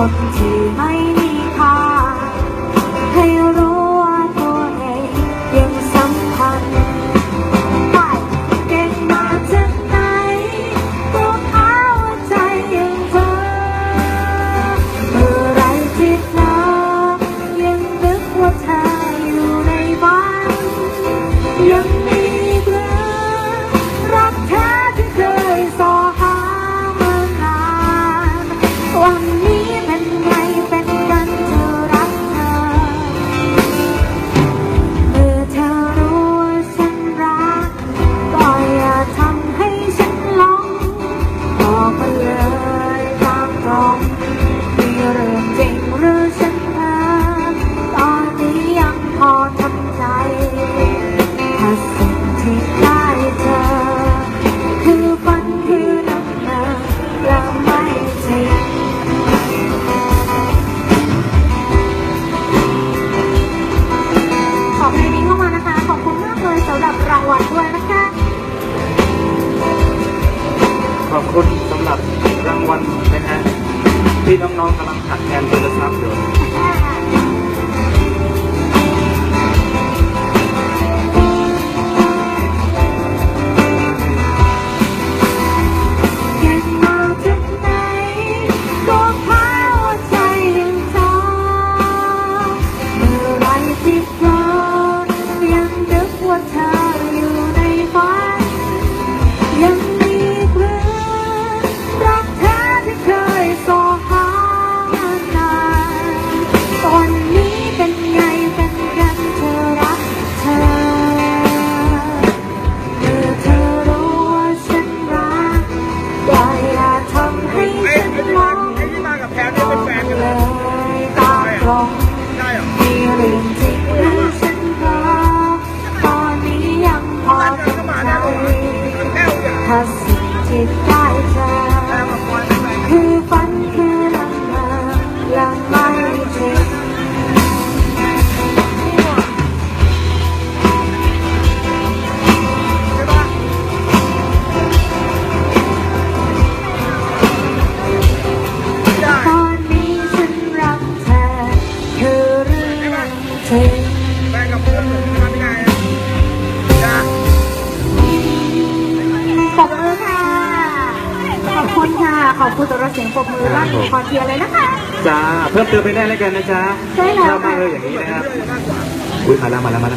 คนที่ไม่มีค่าให้รู้ว่าตัวเองยังสำคัญไปเก่งมาจากไหนตัวเขาใจยังเธอเมื่อไรที่เธอยังนึกว่าเธออยู่ในบ้านยังมี อบคุณสำหรับรางวัลนะฮะที่น้องๆกำลังขัดแทนโทรศัพท์อยู่ ปบมือลั่นอเทียร์เลยนะคะ จ้าเพิ่มเติมไปได้เลยวกันนะจ๊ะใช่แล้วค่ะ ถ้าม่เลยอย่างนี้นะครับอุ้ยมาแล้วมาแล้วมาแล้ว